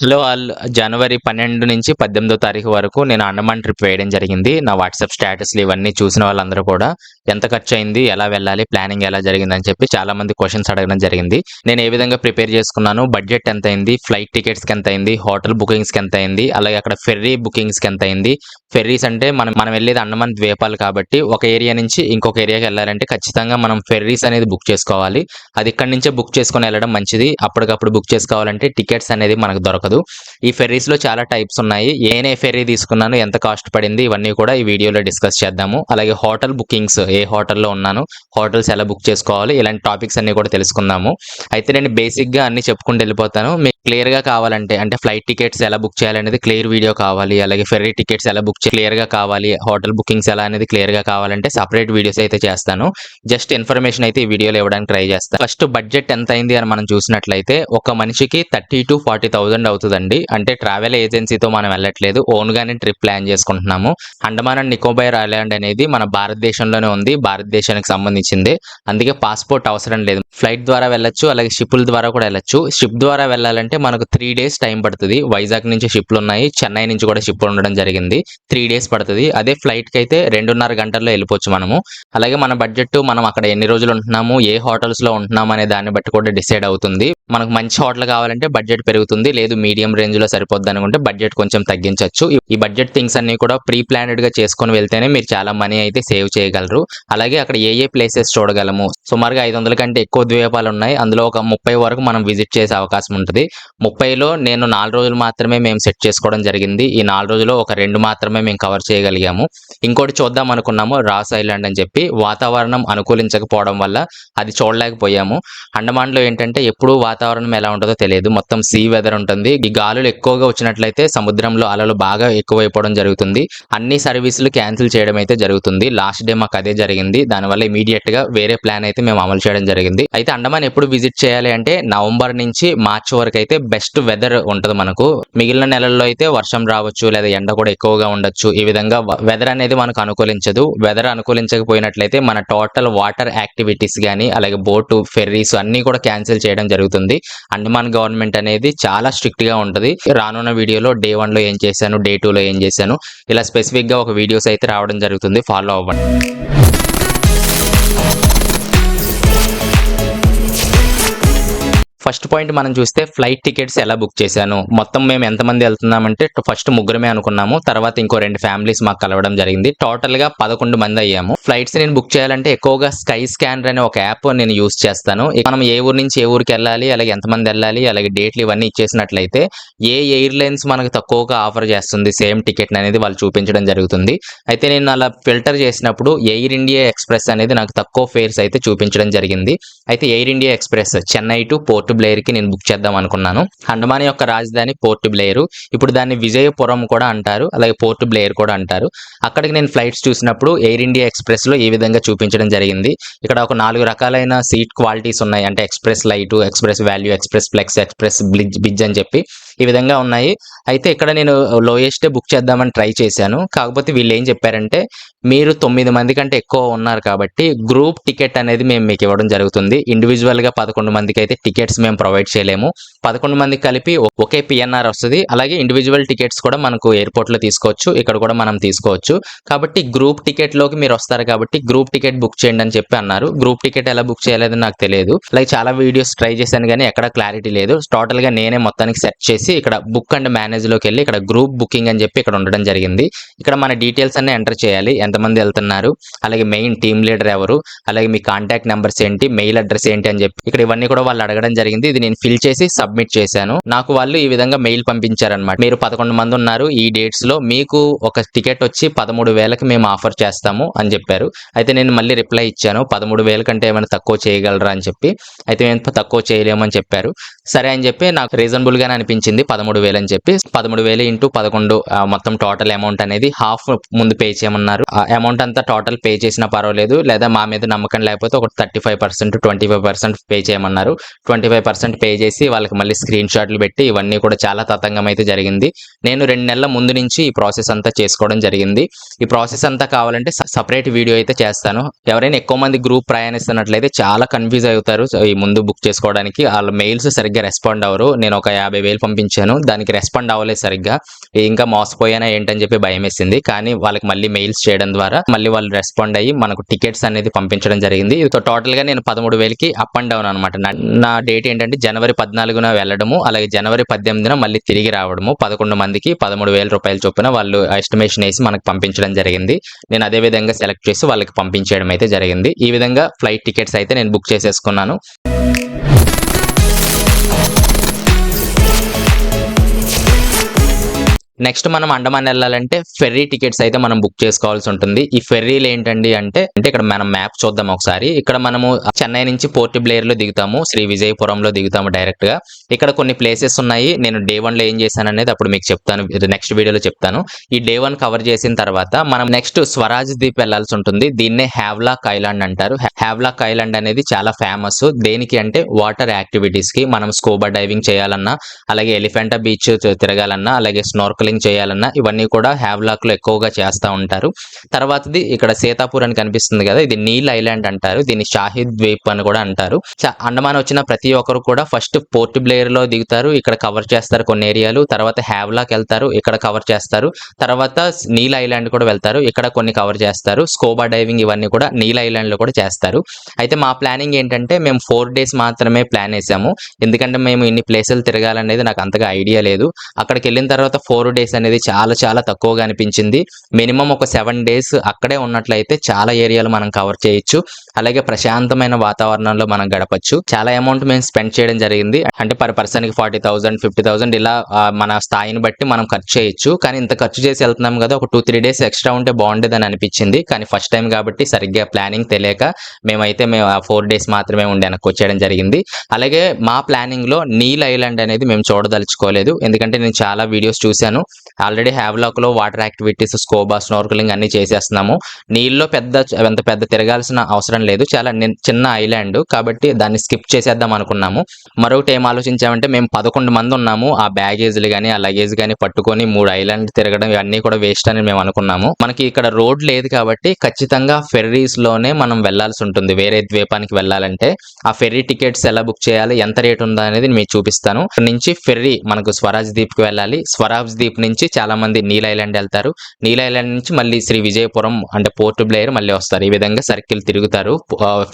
Hello all జనవరి పన్నెండు నుంచి పద్దెనిమిదో తారీఖు వరకు నేను అండమాన్ ట్రిప్ వేయడం జరిగింది. నా వాట్సాప్ స్టేటస్లు ఇవన్నీ చూసిన వాళ్ళందరూ కూడా ఎంత ఖర్చు అయింది ఎలా వెళ్ళాలి ప్లానింగ్ ఎలా జరిగిందని చెప్పి చాలా మంది క్వశ్చన్స్ అడగడం జరిగింది. నేను ఏ విధంగా ప్రిపేర్ చేసుకున్నాను బడ్జెట్ ఎంత అయింది ఫ్లైట్ టికెట్స్కి ఎంత అయింది హోటల్ బుకింగ్స్కి ఎంత అయింది అలాగే అక్కడ ఫెర్రీ బుకింగ్స్కి ఎంత అయింది ఫెర్రీస్ అంటే మనం మనం వెళ్ళేది అండమాన్ ద్వీపాలు కాబట్టి ఒక ఏరియా నుంచి ఇంకొక ఏరియాకి వెళ్ళాలంటే ఖచ్చితంగా మనం ఫెర్రీస్ అనేది బుక్ చేసుకోవాలి. అది ఇక్కడి నుంచే బుక్ చేసుకొని వెళ్ళడం మంచిది. అప్పటికప్పుడు బుక్ చేసుకోవాలంటే టికెట్స్ అనేది మనకు దొరకదు ಅದು ఈ ఫెర్రీస్లో చాలా టైప్స్ ఉన్నాయి. ఏనే ఫెర్రీ తీసుకున్నాను ఎంత కాస్ట్ పడింది ఇవన్నీ కూడా ఈ వీడియోలో డిస్కస్ చేద్దాము. అలాగే హోటల్ బుకింగ్స్ ఏ హోటల్లో ఉన్నాను హోటల్స్ ఎలా బుక్ చేసుకోవాలి ఇలాంటి టాపిక్స్ అన్ని కూడా తెలుసుకుందాము. అయితే నేను బేసిక్గా అన్ని చెప్పుకుంటూ వెళ్ళిపోతాను. మీకు క్లియర్గా కావాలంటే అంటే ఫ్లైట్ టికెట్స్ ఎలా బుక్ చేయాలనేది క్లియర్ వీడియో కావాలి అలాగే ఫెర్రీ టికెట్స్ ఎలా బుక్ క్లియర్గా కావాలి హోటల్ బుకింగ్స్ ఎలా అనేది క్లియర్గా కావాలంటే సపరేట్ వీడియోస్ అయితే చేస్తాను. జస్ట్ ఇన్ఫర్మేషన్ అయితే ఈ వీడియోలో ఇవ్వడానికి ట్రై చేస్తాను ఫస్ట్ బడ్జెట్ ఎంత అయింది అని మనం చూసినట్లయితే ఒక మనిషికి థర్టీ టు ఫార్టీ థౌసండ్ అవుతుందండి. అంటే ట్రావెల్ ఏజెన్సీతో మనం వెళ్ళట్లేదు. ఓన్ గానే ట్రిప్ ప్లాన్ చేసుకుంటున్నాము. అండమాన్ అండ్ నికోబార్ ఐలాండ్ అనేది మన భారతదేశంలోనే ఉంది. భారతదేశానికి సంబంధించింది. అందుకే పాస్పోర్ట్ అవసరం లేదు. ఫ్లైట్ ద్వారా వెళ్ళొచ్చు అలాగే షిప్ల ద్వారా కూడా వెళ్ళొచ్చు. షిప్ ద్వారా వెళ్ళాలంటే మనకు త్రీ డేస్ టైం పడుతుంది. వైజాగ్ నుంచి షిప్లు ఉన్నాయి చెన్నై నుంచి కూడా షిప్లు ఉండడం జరిగింది. త్రీ డేస్ పడుతుంది. అదే ఫ్లైట్కి అయితే రెండున్నర గంటల్లో వెళ్ళిపోవచ్చు మనము. అలాగే మన బడ్జెట్ మనం అక్కడ ఎన్ని రోజులు ఉంటున్నాము ఏ హోటల్స్లో ఉంటున్నాము అనే దాన్ని బట్టి కూడా డిసైడ్ అవుతుంది. మనకు మంచి హోటల్ కావాలంటే బడ్జెట్ పెరుగుతుంది. లేదు మీడియం రేంజ్లో సరిపోద్ది అనుకుంటే బడ్జెట్ కొంచెం తగ్గించవచ్చు ఈ బడ్జెట్ థింగ్స్ అన్ని కూడా ప్రీ ప్లానెడ్గా చేసుకొని వెళ్తేనే మీరు చాలా మనీ అయితే సేవ్ చేయగలరు. అలాగే అక్కడ ఏ ఏ ప్లేసెస్ చూడగలము? సుమారుగా ఐదు వందల కంటే ఎక్కువ ద్వీపాలు ఉన్నాయి అందులో ఒక ముప్పై వరకు మనం విజిట్ చేసే అవకాశం ఉంటుంది. ముప్పైలో నేను నాలుగు రోజులు మాత్రమే మేము సెట్ చేసుకోవడం జరిగింది. ఈ నాలుగు రోజుల్లో ఒక రెండు మాత్రమే మేము కవర్ చేయగలిగాము. ఇంకోటి చూద్దాం అనుకున్నాము. రాస్ ఐలాండ్ అని చెప్పి వాతావరణం అనుకూలించకపోవడం వల్ల అది చూడలేకపోయాము. అండమాన్లో ఏంటంటే ఎప్పుడూ వాతావరణం ఎలా ఉంటుందో తెలియదు. మొత్తం సీ వెదర్ ఉంటుంది. ఈ గాలులు ఎక్కువగా వచ్చినట్లయితే సముద్రంలో అలలు బాగా ఎక్కువైపోవడం జరుగుతుంది. అన్ని సర్వీసులు క్యాన్సిల్ చేయడం అయితే జరుగుతుంది. లాస్ట్ డే మాకు అదే జరిగింది. దానివల్ల ఇమీడియట్గా వేరే ప్లాన్ అయితే మేము అమలు చేయడం జరిగింది. అయితే అండమాన్ ఎప్పుడు విజిట్ చేయాలి అంటే నవంబర్ నుంచి మార్చ్ వరకు అయితే బెస్ట్ వెదర్ ఉంటుంది మనకు. మిగిలిన నెలల్లో అయితే వర్షం రావచ్చు లేదా ఎండ కూడా ఎక్కువగా ఉండొచ్చు. ఈ విధంగా వెదర్ అనేది మనకు అనుకూలించదు. వెదర్ అనుకూలించకపోయినట్లయితే మన టోటల్ వాటర్ యాక్టివిటీస్ కానీ అలాగే బోటు ఫెర్రీస్ అన్నీ కూడా క్యాన్సిల్ చేయడం జరుగుతుంది. అండమాన్ గవర్నమెంట్ అనేది చాలా స్ట్రిక్ట్గా ఉంటుంది. రానున్న వీడియోలో డే వన్లో ఏం చేశాను డే టూ లో ఏం చేశాను ఇలా స్పెసిఫిక్గా ఒక వీడియోస్ అయితే రావడం జరుగుతుంది. ఫాలో అవ్వండి. ఫస్ట్ పాయింట్ మనం చూస్తే ఫ్లైట్ టికెట్స్ ఎలా బుక్ చేశాను. మొత్తం మేము ఎంతమంది వెళ్తున్నామంటే ఫస్ట్ ముగ్గురమే అనుకున్నాము. తర్వాత ఇంకో రెండు ఫ్యామిలీస్ మాకు కలవడం జరిగింది. టోటల్గా పదకొండు మంది అయ్యాము. ఫ్లైట్స్ నేను బుక్ చేయాలంటే ఎక్కువగా స్కై స్కానర్ అనే ఒక యాప్ నేను యూస్ చేస్తాను. మనం ఏ ఊరు నుంచి ఏ ఊరికి వెళ్ళాలి అలాగే ఎంతమంది వెళ్ళాలి అలాగే డేట్లు ఇవన్నీ ఇచ్చేసినట్లయితే ఏ ఎయిర్లైన్స్ మనకు తక్కువగా ఆఫర్ చేస్తుంది సేమ్ టికెట్ అనేది వాళ్ళు చూపించడం జరుగుతుంది. అయితే నేను అలా ఫిల్టర్ చేసినప్పుడు ఎయిర్ ఇండియా ఎక్స్ప్రెస్ అనేది నాకు తక్కువ ఫేర్స్ అయితే చూపించడం జరిగింది. అయితే Air India Express Chennai to Port బ్లేయర్కి నేను బుక్ చేద్దాం అనుకున్నాను. అండమాన్ యొక్క రాజధాని పోర్ట్ బ్లేయర్. ఇప్పుడు దాన్ని విజయపురం కూడా అంటారు. అలాగే పోర్ట్ బ్లేయర్ కూడా అంటారు. అక్కడికి నేను ఫ్లైట్స్ చూసినప్పుడు ఎయిర్ ఇండియా ఎక్స్ప్రెస్లో ఈ విధంగా చూపించడం జరిగింది. ఇక్కడ ఒక నాలుగు రకాలైన సీట్ క్వాలిటీస్ ఉన్నాయి. అంటే Express Lite Express Value Express Flex Express Bliss Biz అని చెప్పి. ఈ విధంగా ఉన్నాయి. అయితే ఇక్కడ నేను లోయెస్టే బుక్ చేద్దామని ట్రై చేశాను. కాకపోతే వీళ్ళు ఏం చెప్పారంటే మీరు తొమ్మిది మంది కంటే ఎక్కువ ఉన్నారు కాబట్టి గ్రూప్ టికెట్ అనేది మేము మీకు ఇవ్వడం జరుగుతుంది. ఇండివిజువల్గా పదకొండు మందికి అయితే టికెట్స్ మేము ప్రొవైడ్ చేయలేము. పదకొండు మంది కలిపి ఒకే పిఎన్ఆర్ వస్తుంది. అలాగే ఇండివిజువల్ టికెట్స్ కూడా మనకు ఎయిర్పోర్ట్లో తీసుకోవచ్చు. ఇక్కడ కూడా మనం తీసుకోవచ్చు. కాబట్టి గ్రూప్ టికెట్లోకి మీరు వస్తారు కాబట్టి గ్రూప్ టికెట్ బుక్ చేయండి అని చెప్పి అన్నారు. గ్రూప్ టికెట్ ఎలా బుక్ చేయలేదని నాకు తెలియదు. లైక్ చాలా వీడియోస్ ట్రై చేశాను కానీ ఎక్కడ క్లారిటీ లేదు. టోటల్గా నేనే మొత్తానికి సెర్చ్ చేసి ఇక్కడ బుక్ అండ్ మేనేజ్లోకి వెళ్ళి ఇక్కడ గ్రూప్ బుకింగ్ అని చెప్పి ఇక్కడ ఉండడం జరిగింది. ఇక్కడ మన డీటెయిల్స్ అన్ని ఎంటర్ చేయాలి. ఎంతమంది వెళ్తున్నారు? అలాగే మెయిన్ టీమ్ లీడర్ ఎవరు? అలాగే మీ కాంటాక్ట్ నెంబర్స్ ఏంటి? మెయిల్ అడ్రస్ ఏంటి అని చెప్పి. ఇక్కడ ఇవన్నీ కూడా వాళ్ళు అడగడం జరిగింది. ఇది నేను ఫిల్ చేసి సబ్మిట్ చేశాను. నాకు వాళ్ళు ఈ విధంగా మెయిల్ పంపించారనమాట మీరు పదకొండు మంది ఉన్నారు ఈ డేట్స్లో మీకు ఒక టికెట్ వచ్చి పదమూడు వేలకి మేము ఆఫర్ చేస్తాము అని చెప్పారు. అయితే నేను మళ్ళీ రిప్లై ఇచ్చాను పదమూడు వేల కంటే ఏమైనా తక్కువ చేయగలరా అని చెప్పి. అయితే మేము తక్కువ చేయలేమని చెప్పారు. సరే అని చెప్పి నాకు రీజనబుల్ గానే అనిపించింది పదమూడు వేలు అని చెప్పి. పదమూడు వేలు ఇంటూ పదకొండు మొత్తం టోటల్ అమౌంట్ అనేది హాఫ్ ముందు పే చేయమన్నారు. అమౌంట్ అంతా టోటల్ పే చేసినా పర్వాలేదు లేదా మా మీద నమ్మకం లేకపోతే ఒక thirty five percent twenty five percent pay చేయమన్నారు. ట్వంటీ ఫైవ్ పర్సెంట్ పే చేసి వాళ్ళకి మళ్ళీ స్క్రీన్ షాట్లు పెట్టి ఇవన్నీ కూడా చాలా తతంగం అయితే జరిగింది. నేను రెండు నెలల ముందు నుంచి ఈ ప్రాసెస్ అంతా చేసుకోవడం జరిగింది. ఈ ప్రాసెస్ అంతా కావాలంటే సపరేట్ వీడియో అయితే చేస్తాను. ఎవరైనా ఎక్కువ మంది గ్రూప్ ప్రయాణిస్తున్నట్లయితే చాలా కన్ఫ్యూజ్ అవుతారు. ఈ ముందు బుక్ చేసుకోవడానికి వాళ్ళ మెయిల్స్ సరిగ్గా రెస్పాండ్ అవ్వరు. నేను ఒక యాభై వేలు పంపించాను. దానికి రెస్పాండ్ అవ్వలేదు సరిగ్గా. ఇంకా మోసపోయానా ఏంటని చెప్పి భయం వేసింది కానీ వాళ్ళకి మళ్ళీ మెయిల్స్ చేయడం ద్వారా మళ్ళీ వాళ్ళు రెస్పాండ్ అయ్యి మనకు టికెట్స్ అనేది పంపించడం జరిగింది. ఇది టోటల్గా నేను పదమూడు వేలకి అప్ అండ్ డౌన్ అనమాట. నా డేట్ ఏంటంటే జనవరి పద్నాలుగున వెళ్ళడము అలాగే జనవరి పద్దెనిమిదిన మళ్ళీ తిరిగి రావడము పదకొండు మందికి పదమూడు వేల రూపాయల చొప్పున వాళ్ళు ఎస్టిమేషన్ వేసి మనకు పంపించడం జరిగింది. నేను అదే విధంగా సెలెక్ట్ చేసి వాళ్ళకి పంపించేయడం అయితే జరిగింది. ఈ విధంగా ఫ్లైట్ టికెట్స్ అయితే నేను బుక్ చేసేసుకున్నాను. నెక్స్ట్ మనం అండమాన్ వెళ్ళాలంటే ఫెర్రీ టికెట్స్ అయితే మనం బుక్ చేసుకోవాల్సి ఉంటుంది. ఈ ఫెర్రీలు ఏంటండి అంటే అంటే ఇక్కడ మనం మ్యాప్ చూద్దాం ఒకసారి. ఇక్కడ మనము చెన్నై నుంచి పోర్ట్ బ్లేయర్లో దిగుతాము శ్రీ విజయపురంలో దిగుతాము డైరెక్ట్గా ఇక్కడ కొన్ని ప్లేసెస్ ఉన్నాయి. నేను డే వన్లో ఏం చేశాను అనేది అప్పుడు మీకు చెప్తాను. నెక్స్ట్ వీడియోలో చెప్తాను. ఈ డే వన్ కవర్ చేసిన తర్వాత మనం నెక్స్ట్ స్వరాజ్ దీప్ వెళ్ళాల్సి ఉంటుంది. దీన్నే హ్యావ్లాక్ ఐలాండ్ అంటారు. హ్యావ్లాక్ ఐలాండ్ అనేది చాలా ఫేమస్. దేనికి అంటే వాటర్ యాక్టివిటీస్కి మనం స్కూబా డైవింగ్ చేయాలన్నా అలాగే ఎలిఫెంటా బీచ్ తిరగాలన్నా అలాగే స్నోర్కలింగ్ చేయాలన్నా ఇవన్నీ కూడా హ్యావ్లాక్లో ఎక్కువగా చేస్తూ ఉంటారు. తర్వాతది ఇక్కడ సీతాపూర్ అని కనిపిస్తుంది కదా ఇది నీల్ ఐలాండ్ అంటారు దీన్ని షాహిద్ ద్వీప్ అని కూడా అంటారు. అండమాన్ వచ్చిన ప్రతి ఒక్కరు కూడా ఫస్ట్ పోర్ట్ బ్లేయర్లో దిగుతారు ఇక్కడ కవర్ చేస్తారు కొన్ని ఏరియాలు తర్వాత హ్యావ్లాక్ వెళ్తారు ఇక్కడ కవర్ చేస్తారు తర్వాత నీల్ ఐలాండ్ కూడా వెళ్తారు ఇక్కడ కొన్ని కవర్ చేస్తారు స్కోబా డైవింగ్ ఇవన్నీ కూడా నీల్ ఐలాండ్లో కూడా చేస్తారు. అయితే మా ప్లానింగ్ ఏంటంటే మేము ఫోర్ డేస్ మాత్రమే ప్లాన్ వేసాము ఎందుకంటే మేము ఇన్ని ప్లేసులు తిరగాలనేది నాకు అంతగా ఐడియా లేదు. అక్కడికి వెళ్ళిన తర్వాత ఫోర్ డేస్ అనేది చాలా చాలా తక్కువగా అనిపించింది. మినిమం ఒక సెవెన్ డేస్ అక్కడే ఉన్నట్లయితే చాలా ఏరియాలు మనం కవర్ చేయొచ్చు. అలాగే ప్రశాంతమైన వాతావరణంలో మనం గడపచ్చు. చాలా అమౌంట్ మేము స్పెండ్ చేయడం జరిగింది. అంటే పర్ పర్సన్కి ఫార్టీ థౌసండ్ ఫిఫ్టీ థౌసండ్ ఇలా మన స్థాయిని బట్టి మనం ఖర్చు చేయొచ్చు. కానీ ఇంత ఖర్చు చేసి వెళ్తున్నాం కదా ఒక టూ త్రీ డేస్ ఎక్స్ట్రా ఉంటే బాగుండేదని అనిపించింది. కానీ ఫస్ట్ టైం కాబట్టి సరిగ్గా ప్లానింగ్ తెలియక మేమైతే మేము ఆ ఫోర్ డేస్ మాత్రమే ఉండి వెనక్కి వచ్చేయడం జరిగింది. అలాగే మా ప్లానింగ్లో నీల్ ఐలాండ్ అనేది మేము చూడదలుచుకోలేదు. ఎందుకంటే నేను చాలా వీడియోస్ చూశాను. ఆల్రెడీ హ్యావ్లాక్లో వాటర్ యాక్టివిటీస్ స్కోబా స్నోర్కలింగ్ అన్ని చేసేస్తున్నాము. నీళ్ళలో పెద్ద అంత పెద్ద తిరగాల్సిన అవసరం లేదు. చాలా చిన్న ఐలాండ్ కాబట్టి దాన్ని స్కిప్ చేసేద్దాం అనుకున్నాము. మరొకటి ఏం ఆలోచించామంటే మేము పదకొండు మంది ఉన్నాము. ఆ బ్యాగేజ్లు కానీ ఆ లగేజ్ కానీ పట్టుకొని మూడు ఐలాండ్ తిరగడం ఇవన్నీ కూడా వేస్ట్ అని మేము అనుకున్నాము. మనకి ఇక్కడ రోడ్ లేదు కాబట్టి ఖచ్చితంగా ఫెర్రీస్లోనే మనం వెళ్ళాల్సి ఉంటుంది. వేరే ద్వీపానికి వెళ్ళాలంటే ఆ ఫెర్రీ టికెట్స్ ఎలా బుక్ చేయాలి ఎంత రేట్ ఉందా అనేది మీకు చూపిస్తాను. ఇక్కడ నుంచి ఫెర్రీ మనకు స్వరాజ్ దీప్కి వెళ్ళాలి. స్వరాజ్ దీప్ నుంచి చాలా మంది నీల్ ఐలాండ్ వెళ్తారు. నీల్ ఐలాండ్ నుంచి మళ్ళీ శ్రీ విజయపురం అంటే పోర్ట్ బ్లేయర్ మళ్ళీ వస్తారు. ఈ విధంగా సర్కిల్ తిరుగుతారు.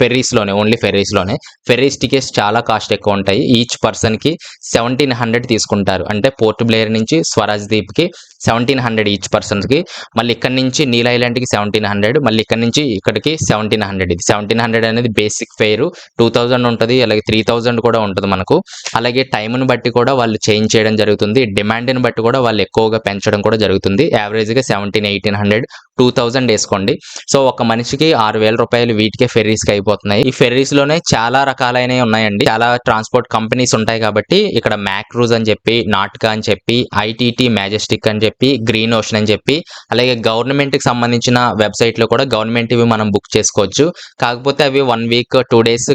ఫెర్రీస్లోనే ఓన్లీ ఫెర్రీస్లోనే. ఫెర్రీస్ టికెట్స్ చాలా కాస్ట్ ఎక్కువ ఉంటాయి. ఈచ్ పర్సన్కి సెవెంటీన్ హండ్రెడ్ తీసుకుంటారు. అంటే పోర్ట్ బ్లేయర్ నుంచి స్వరాజ్ ద్వీప్కి సెవెంటీన్ హండ్రెడ్ ఈచ్ పర్సన్కి మళ్ళీ ఇక్కడ నుంచి నీల్ ఐలాండ్కి సెవెంటీన్ హండ్రెడ్. మళ్ళీ ఇక్కడ నుంచి ఇక్కడికి సెవెంటీన్ హండ్రెడ్. ఇది సెవెంటీన్ హండ్రెడ్ అనేది బేసిక్ ఫెయిర్ టూ థౌజండ్ ఉంటుంది. అలాగే త్రీ థౌజండ్ కూడా ఉంటుంది మనకు. అలాగే టైంని బట్టి కూడా వాళ్ళు చేంజ్ చేయడం జరుగుతుంది. డిమాండ్ని బట్టి కూడా వాళ్ళు ఎక్కువగా పెంచడం కూడా జరుగుతుంది. యావరేజ్గా seventeen eighteen hundred two thousand వేసుకోండి. సో ఒక మనిషికి ఆరు వేల రూపాయలు వీటికే ఫెర్రీస్కి అయిపోతున్నాయి. ఈ ఫెర్రీస్లోనే చాలా రకాలైనవి ఉన్నాయండి. చాలా ట్రాన్స్పోర్ట్ కంపెనీస్ ఉంటాయి కాబట్టి ఇక్కడ మ్యాక్రూజ్ అని చెప్పి నాట్కా అని చెప్పి ఐటీటీ మ్యాజెస్టిక్ అని చెప్పి గ్రీన్ ఓషన్ అని చెప్పి అలాగే గవర్నమెంట్కి సంబంధించిన వెబ్సైట్లో కూడా గవర్నమెంట్ ఇవి మనం బుక్ చేసుకోవచ్చు. కాకపోతే అవి one week two days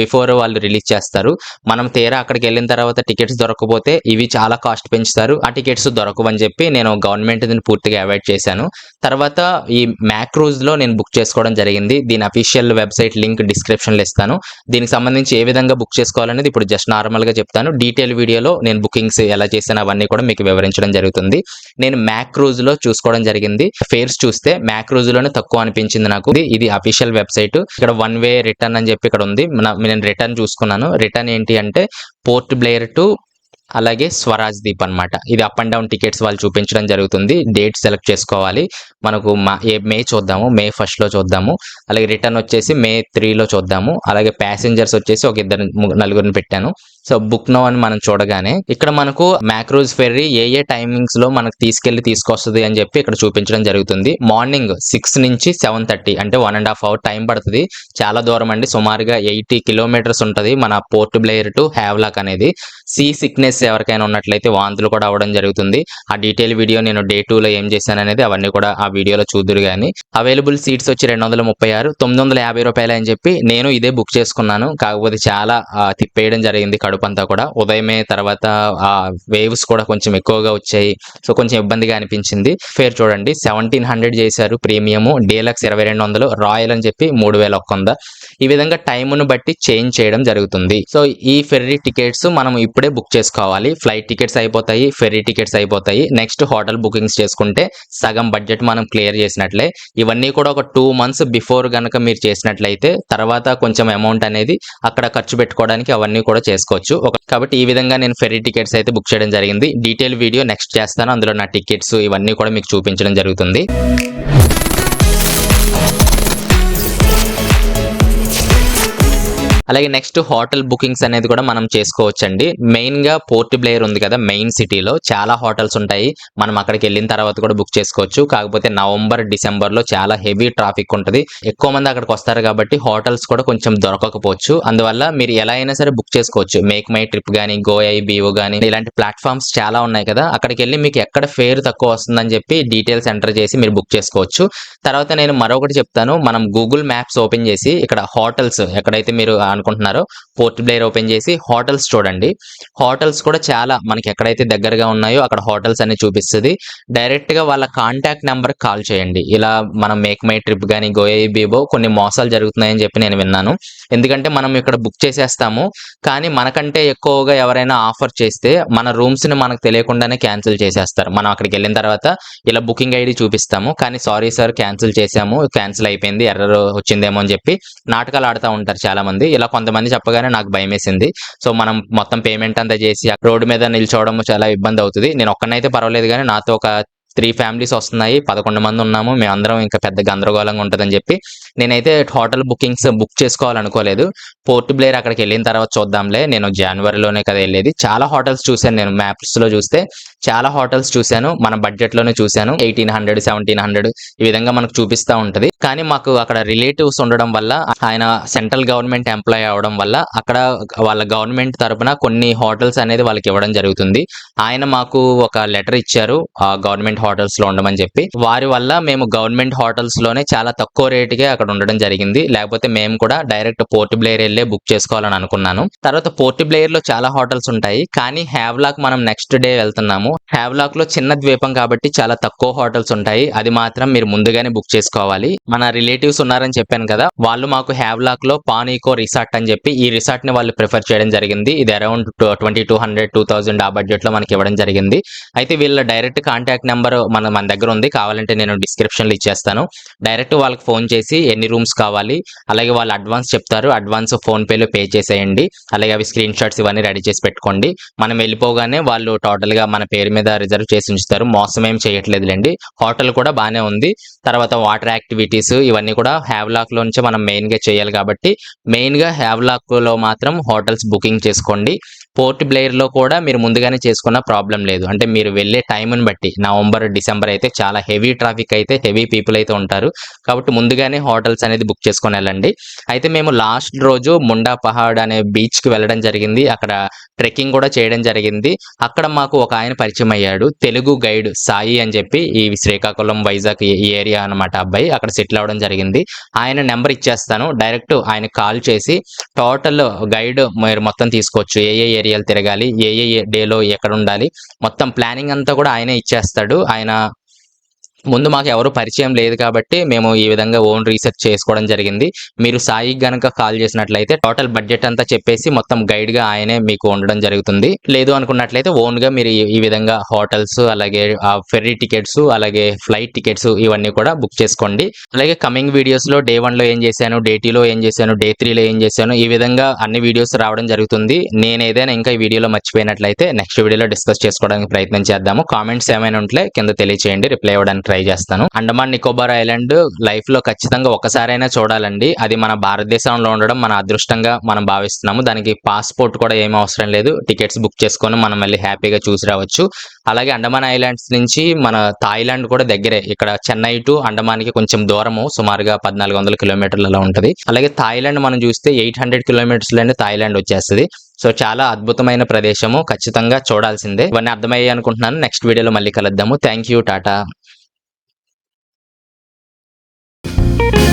before వాళ్ళు రిలీజ్ చేస్తారు. మనం తీరా అక్కడికి వెళ్ళిన తర్వాత టికెట్స్ దొరకకపోతే ఇవి చాలా కాస్ట్ పెంచుతారు. ఆ టికెట్స్ దొరకవని చెప్పి నేను గవర్నమెంట్ పూర్తిగా అవాయిడ్ చేశాను. తర్వాత ఈ మ్యాక్రూజ్లో నేను బుక్ చేసుకోవడం జరిగింది. దీని అఫీషియల్ వెబ్సైట్ లింక్ డిస్క్రిప్షన్లో ఇస్తాను. దీనికి సంబంధించి ఏ విధంగా బుక్ చేసుకోవాలనేది ఇప్పుడు జస్ట్ నార్మల్గా చెప్తాను. డీటెయిల్ వీడియోలో నేను బుకింగ్స్ ఎలా చేశాను అవన్నీ కూడా మీకు వివరించడం జరుగుతుంది. నేను మ్యాక్రూజ్లో చూసుకోవడం జరిగింది. ఫేర్స్ చూస్తే మ్యాక్రూజ్లోనే తక్కువ అనిపించింది నాకు. ఇది- ఇది అఫీషియల్ వెబ్సైట్ ఇక్కడ వన్ వే రిటర్న్ అని చెప్పి ఇక్కడ ఉంది. మన- నేను రిటర్న్ చూసుకున్నాను. రిటర్న్ ఏంటి అంటే పోర్ట్ బ్లేయర్ టు అలాగే స్వరాజ్ దీప్ అన్నమాట. ఇది అప్ అండ్ డౌన్ టికెట్స్ వాళ్ళు చూపించడం జరుగుతుంది. డేట్ సెలెక్ట్ చేసుకోవాలి. మనకు మా ఏ మే చూద్దాము. మే ఫస్ట్లో చూద్దాము. అలాగే రిటర్న్ వచ్చేసి మే త్రీలో చూద్దాము. అలాగే ప్యాసింజర్స్ వచ్చేసి ఒక ఇద్దరు నలుగురిని పెట్టాను. సో బుక్ నో అని మనం చూడగానే ఇక్కడ మనకు మ్యాక్రోజ్ ఫెర్రీ ఏ ఏ టైమింగ్స్లో మనకు తీసుకెళ్ళి తీసుకొస్తుంది అని చెప్పి ఇక్కడ చూపించడం జరుగుతుంది. మార్నింగ్ సిక్స్ నుంచి సెవెన్ థర్టీ అంటే one and half hour time పడుతుంది. చాలా దూరం అండి. సుమారుగా ఎయిటీ కిలోమీటర్స్ ఉంటుంది మన పోర్ట్ బ్లేయర్ టు హ్యావ్లాక్ అనేది. సీ సిక్నెస్ ఎవరికైనా ఉన్నట్లయితే వాంతులు కూడా అవ్వడం జరుగుతుంది. ఆ డీటెయిల్ వీడియో నేను డే టూ లో ఏం చేశాను అనేది అవన్నీ కూడా ఆ వీడియోలో చూదురు కానీ అవైలబుల్ సీట్స్ వచ్చి రెండు వందల ముప్పై ఆరు తొమ్మిది వందల యాభై రూపాయలు అని చెప్పి నేను ఇదే బుక్ చేసుకున్నాను. కాకపోతే చాలా తిప్పేయడం జరిగింది కడుపు ట్రిప్ అంతా కూడా ఉదయమే తర్వాత ఆ వేవ్స్ కూడా కొంచెం ఎక్కువగా వచ్చాయి. సో కొంచెం ఇబ్బందిగా అనిపించింది. ఫేర్ చూడండి. సెవెంటీన్ హండ్రెడ్ చేశారు ప్రీమియము. డీలక్స్ ఇరవై రెండు వందలు రాయల్ అని చెప్పి మూడు వేల ఒక్క వంద. ఈ విధంగా టైమును బట్టి చేంజ్ చేయడం జరుగుతుంది. సో ఈ ఫెర్రీ టికెట్స్ మనం ఇప్పుడే బుక్ చేసుకోవాలి. ఫ్లైట్ టికెట్స్ అయిపోతాయి ఫెర్రీ టికెట్స్ అయిపోతాయి. నెక్స్ట్ హోటల్ బుకింగ్స్ చేసుకుంటే సగం బడ్జెట్ మనం క్లియర్ చేసినట్లే. ఇవన్నీ కూడా ఒక టూ మంత్స్ బిఫోర్ గనక మీరు చేసినట్లయితే తర్వాత కొంచెం అమౌంట్ అనేది అక్కడ ఖర్చు పెట్టుకోవడానికి అవన్నీ కూడా చేసుకోవచ్చు. ఒక- కాబట్టి ఈ విధంగా నేను ఫెరీ టికెట్స్ అయితే బుక్ చేయడం జరిగింది. డీటెయిల్ వీడియో నెక్స్ట్ చేస్తాను. అందులో నా టికెట్స్ ఇవన్నీ కూడా మీకు చూపించడం జరుగుతుంది. అలాగే నెక్స్ట్ హోటల్ బుకింగ్స్ అనేది కూడా మనం చేసుకోవచ్చండి. మెయిన్గా పోర్ట్ బ్లేయర్ ఉంది కదా మెయిన్ సిటీలో చాలా హోటల్స్ ఉంటాయి. మనం అక్కడికి వెళ్ళిన తర్వాత కూడా బుక్ చేసుకోవచ్చు. కాకపోతే నవంబర్ డిసెంబర్లో చాలా హెవీ ట్రాఫిక్ ఉంటుంది. ఎక్కువ మంది అక్కడికి వస్తారు కాబట్టి హోటల్స్ కూడా కొంచెం దొరకకపోవచ్చు. అందువల్ల మీరు ఎలా అయినా సరే బుక్ చేసుకోవచ్చు. మేక్ మై ట్రిప్ కానీ గోఐ బీఓ కానీ ఇలాంటి ప్లాట్ఫామ్స్ చాలా ఉన్నాయి కదా. అక్కడికి వెళ్ళి మీకు ఎక్కడ ఫేర్ తక్కువ వస్తుందని చెప్పి డీటెయిల్స్ ఎంటర్ చేసి మీరు బుక్ చేసుకోవచ్చు. తర్వాత నేను మరొకటి చెప్తాను. మనం గూగుల్ మ్యాప్స్ ఓపెన్ చేసి ఇక్కడ హోటల్స్ ఎక్కడైతే మీరు అనుకుంటున్నారో పోర్ట్ బ్లేయర్ ఓపెన్ చేసి హోటల్స్ చూడండి. హోటల్స్ కూడా చాలా మనకి ఎక్కడైతే దగ్గరగా ఉన్నాయో అక్కడ హోటల్స్ అన్ని చూపిస్తుంది. డైరెక్ట్గా వాళ్ళ కాంటాక్ట్ నెంబర్ కాల్ చేయండి. ఇలా మనం మేక్ మై ట్రిప్ కానీ గోయే బీబో కొన్ని మోసాలు జరుగుతున్నాయని చెప్పి నేను విన్నాను. ఎందుకంటే మనం ఇక్కడ బుక్ చేసేస్తాము. కానీ మనకంటే ఎక్కువగా ఎవరైనా ఆఫర్ చేస్తే మన రూమ్స్ని మనకు తెలియకుండానే క్యాన్సిల్ చేసేస్తారు. మనం అక్కడికి వెళ్ళిన తర్వాత ఇలా బుకింగ్ ఐడి చూపిస్తాము. కానీ సారీ సార్ క్యాన్సిల్ చేసాము. క్యాన్సిల్ అయిపోయింది. ఎర్రర్ వచ్చిందేమో అని చెప్పి నాటకాలు ఆడుతూ ఉంటారు చాలా మంది ఇలా కొంతమంది చెప్పగానే నాకు భయం వేసింది సో మనం మొత్తం పేమెంట్ అంతా చేసి రోడ్డు మీద నిల్చోవడం చాలా ఇబ్బంది అవుతుంది. నేను ఒక్కనైతే పర్వాలేదు కానీ నాతో ఒక త్రీ ఫ్యామిలీస్ వస్తున్నాయి. పదకొండు మంది ఉన్నాము. మేమందరం ఇంకా పెద్ద గందరగోళంగా ఉంటుందని చెప్పి నేనైతే హోటల్ బుకింగ్స్ బుక్ చేసుకోవాలనుకోలేదు. పోర్ట్ బ్లేర్ అక్కడికి వెళ్ళిన తర్వాత చూద్దాంలే. నేను జనవరిలోనే కదా వెళ్ళేది. చాలా హోటల్స్ చూశాను నేను. మ్యాప్స్లో చూస్తే చాలా హోటల్స్ చూశాను. మన బడ్జెట్లోనే చూశాను. ఎయిటీన్ హండ్రెడ్ సెవెంటీన్ హండ్రెడ్ ఈ విధంగా మనకు చూపిస్తా ఉంటది. కానీ మాకు అక్కడ రిలేటివ్స్ ఉండడం వల్ల ఆయన సెంట్రల్ గవర్నమెంట్ ఎంప్లాయ్ అవడం వల్ల అక్కడ వాళ్ళ గవర్నమెంట్ తరపున కొన్ని హోటల్స్ అనేది వాళ్ళకి ఇవ్వడం జరుగుతుంది. ఆయన మాకు ఒక లెటర్ ఇచ్చారు ఆ గవర్నమెంట్ హోటల్స్లో ఉండమని చెప్పి. వారి వల్ల మేము గవర్నమెంట్ హోటల్స్లోనే చాలా తక్కువ రేటుకే అక్కడ ఉండడం జరిగింది. లేకపోతే మేము కూడా డైరెక్ట్ పోర్ట్ బ్లేయర్ వెళ్ళే బుక్ చేసుకోవాలని అనుకున్నాను. తర్వాత పోర్ట్ బ్లేయర్లో చాలా హోటల్స్ ఉంటాయి కానీ హ్యావ్లాక్ మనం నెక్స్ట్ డే వెళ్తున్నాము. హ్యావ్లాక్లో చిన్న ద్వీపం కాబట్టి చాలా తక్కువ హోటల్స్ ఉంటాయి. అది మాత్రం మీరు ముందుగానే బుక్ చేసుకోవాలి. మన రిలేటివ్స్ ఉన్నారని చెప్పాను కదా వాళ్ళు మాకు హ్యావ్లాక్లో పానీకో రిసార్ట్ అని చెప్పి ఈ రిసార్ట్ని వాళ్ళు ప్రిఫర్ చేయడం జరిగింది. ఇది around twenty two hundred two thousand ఆ బడ్జెట్లో మనకి ఇవ్వడం జరిగింది. అయితే వీళ్ళ డైరెక్ట్ కాంటాక్ట్ నెంబర్ మన మన దగ్గర ఉంది. కావాలంటే నేను డిస్క్రిప్షన్లో ఇచ్చేస్తాను. డైరెక్ట్ వాళ్ళకి ఫోన్ చేసి ఎన్ని రూమ్స్ కావాలి అలాగే వాళ్ళు అడ్వాన్స్ చెప్తారు. అడ్వాన్స్ ఫోన్ పేలో పే చేసేయండి. అలాగే అవి స్క్రీన్ షాట్స్ ఇవన్నీ రెడీ చేసి పెట్టుకోండి. మనం వెళ్ళిపోగానే వాళ్ళు టోటల్గా మన పేరు మీద రిజర్వ్ చేసి ఉంచుతారు. మోసం ఏం చేయట్లేదులేండి. హోటల్ కూడా బాగానే ఉంది. తర్వాత వాటర్ యాక్టివిటీస్ ఇవన్నీ కూడా హ్యావ్లాక్లో నుంచి మనం మెయిన్గా చేయాలి కాబట్టి మెయిన్గా హ్యావ్లాక్లో మాత్రం హోటల్స్ బుకింగ్ చేసుకోండి. పోర్ట్ బ్లేయర్లో కూడా మీరు ముందుగానే చేసుకున్న ప్రాబ్లం లేదు. అంటే మీరు వెళ్ళే టైంని బట్టి నవంబర్ డిసెంబర్ అయితే చాలా హెవీ ట్రాఫిక్ అయితే హెవీ పీపుల్ అయితే ఉంటారు. కాబట్టి ముందుగానే హోటల్స్ అనేది బుక్ చేసుకొని వెళ్ళండి. అయితే మేము లాస్ట్ రోజు ముండా పహాడ్ అనే బీచ్కి వెళ్ళడం జరిగింది. అక్కడ ట్రెక్కింగ్ కూడా చేయడం జరిగింది. అక్కడ మాకు ఒక ఆయన పరిచయం అయ్యాడు. తెలుగు గైడ్ సాయి అని చెప్పి ఈ శ్రీకాకుళం వైజాగ్ ఈ ఏరియా అన్నమాట అబ్బాయి అక్కడ సెటిల్ అవ్వడం జరిగింది. ఆయన నెంబర్ ఇచ్చేస్తాను. డైరెక్ట్ ఆయన కాల్ చేసి టోటల్ గైడ్ మీరు మొత్తం తీసుకోవచ్చు. ఏ ఏ ఏరియాలు తిరగాలి ఏ ఏ డేలో ఎక్కడ ఉండాలి మొత్తం ప్లానింగ్ అంతా కూడా ఆయనే ఇచ్చేస్తాడు. ఆయన ముందు మాకు ఎవరు పరిచయం లేదు కాబట్టి మేము ఈ విధంగా ఓన్ రీసెర్చ్ చేసుకోవడం జరిగింది. మీరు సాయి గనక కాల్ చేసినట్లయితే టోటల్ బడ్జెట్ అంతా చెప్పేసి మొత్తం గైడ్గా ఆయనే మీకు ఉండడం జరుగుతుంది. లేదు అనుకున్నట్లయితే ఓన్గా మీరు ఈ- విధంగా హోటల్స్ అలాగే ఫెర్రీ టికెట్స్ అలాగే ఫ్లైట్ టికెట్స్ ఇవన్నీ కూడా బుక్ చేసుకోండి. అలాగే కమింగ్ వీడియోస్లో డే వన్లో ఏం చేశాను డే లో ఏం చేశాను డే లో ఏం చేశాను ఈ విధంగా అన్ని వీడియోస్ రావడం జరుగుతుంది. నేను ఏదైనా ఇంకా ఈ వీడియోలో మర్చిపోయినట్లయితే నెక్స్ట్ వీడియోలో డిస్కస్ చేసుకోవడానికి ప్రయత్నం చేద్దాము. కామెంట్స్ ఏమైనా ఉంటే కింద తెలియచేయండి. రిప్లై ఇవ్వడానికి ట్రై చేస్తాను. అండమాన్ నికోబార్ ఐలాండ్ లైఫ్లో ఖచ్చితంగా ఒకసారైనా చూడాలండి. అది మన భారతదేశంలో ఉండడం మన అదృష్టంగా మనం భావిస్తున్నాము. దానికి పాస్పోర్ట్ కూడా ఏం అవసరం లేదు. టికెట్స్ బుక్ చేసుకొని మనం మళ్ళీ హ్యాపీగా చూసి రావచ్చు. అలాగే అండమాన్ ఐలాండ్స్ నుంచి మన థాయిలాండ్ కూడా దగ్గరే. ఇక్కడ చెన్నై టు అండమాన్కి కొంచెం దూరము. సుమారుగా పద్నాలుగు వందల కిలోమీటర్లు అలా ఉంటుంది. అలాగే థాయిలాండ్ మనం చూస్తే ఎయిట్ హండ్రెడ్ కిలోమీటర్స్లోనే థాయిలాండ్ వచ్చేస్తుంది. సో చాలా అద్భుతమైన ప్రదేశము. ఖచ్చితంగా చూడాల్సిందే. ఇవన్నీ అర్థమయ్యాయి అనుకుంటున్నాను. నెక్స్ట్ వీడియోలో మళ్ళీ కలుద్దాము. Thank you. Tata. Thank you.